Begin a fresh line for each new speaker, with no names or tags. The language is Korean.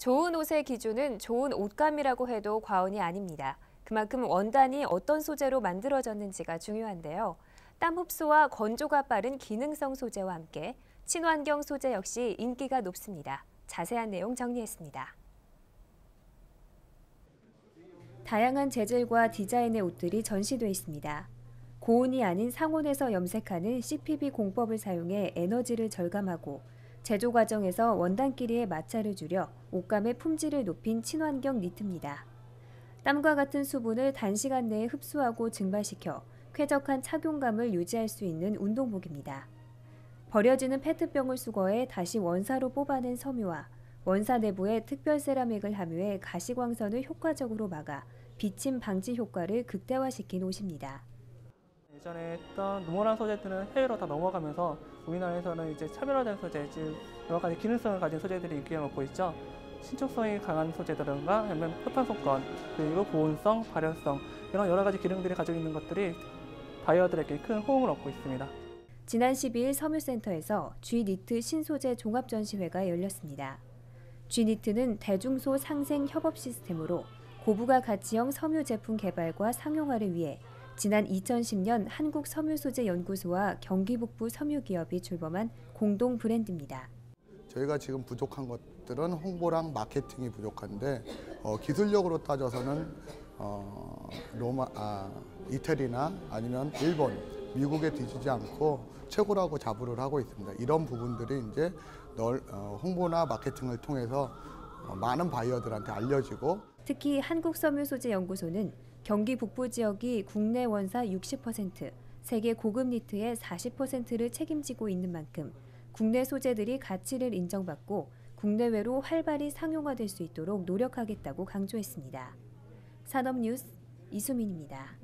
좋은 옷의 기준은 좋은 옷감이라고 해도 과언이 아닙니다. 그만큼 원단이 어떤 소재로 만들어졌는지가 중요한데요. 땀 흡수와 건조가 빠른 기능성 소재와 함께 친환경 소재 역시 인기가 높습니다. 자세한 내용 정리했습니다. 다양한 재질과 디자인의 옷들이 전시돼 있습니다. 고온이 아닌 상온에서 염색하는 CPB 공법을 사용해 에너지를 절감하고 제조 과정에서 원단끼리의 마찰을 줄여 옷감의 품질을 높인 친환경 니트입니다. 땀과 같은 수분을 단시간 내에 흡수하고 증발시켜 쾌적한 착용감을 유지할 수 있는 운동복입니다. 버려지는 페트병을 수거해 다시 원사로 뽑아낸 섬유와 원사 내부에 특별 세라믹을 함유해 가시광선을 효과적으로 막아 비침 방지 효과를 극대화시킨 옷입니다.
예전에 했던 노멀한 소재들은 해외로 다 넘어가면서 우리나라에서는 이제 차별화된 소재, 즉 여러 가지 기능성을 가진 소재들이 인기를 얻고 있죠. 신축성이 강한 소재들과 아니면 표탄속건 그리고 보온성, 발열성 이런 여러 가지 기능들이 가지고 있는 것들이 바이어들에게 큰 호응을 얻고 있습니다.
지난 12일 섬유센터에서 G니트 신소재 종합전시회가 열렸습니다. G니트는 대중소 상생 협업 시스템으로 고부가 가치형 섬유 제품 개발과 상용화를 위해 지난 2010년 한국섬유소재연구소와 경기북부 섬유기업이 출범한 공동 브랜드입니다.
저희가 지금 부족한 것들은 홍보랑 마케팅이 부족한데 어, 기술력으로 따져서는 어, 로마, 아, 이태리나 아니면 일본, 미국에 뒤지지 않고 최고라고 자부를 하고 있습니다. 이런 부분들이 이제 널, 어, 홍보나 마케팅을 통해서 어, 많은 바이어들한테 알려지고
특히 한국섬유소재연구소는 경기 북부 지역이 국내 원사 60%, 세계 고급 니트의 40%를 책임지고 있는 만큼 국내 소재들이 가치를 인정받고 국내외로 활발히 상용화될 수 있도록 노력하겠다고 강조했습니다. 산업뉴스 이수민입니다.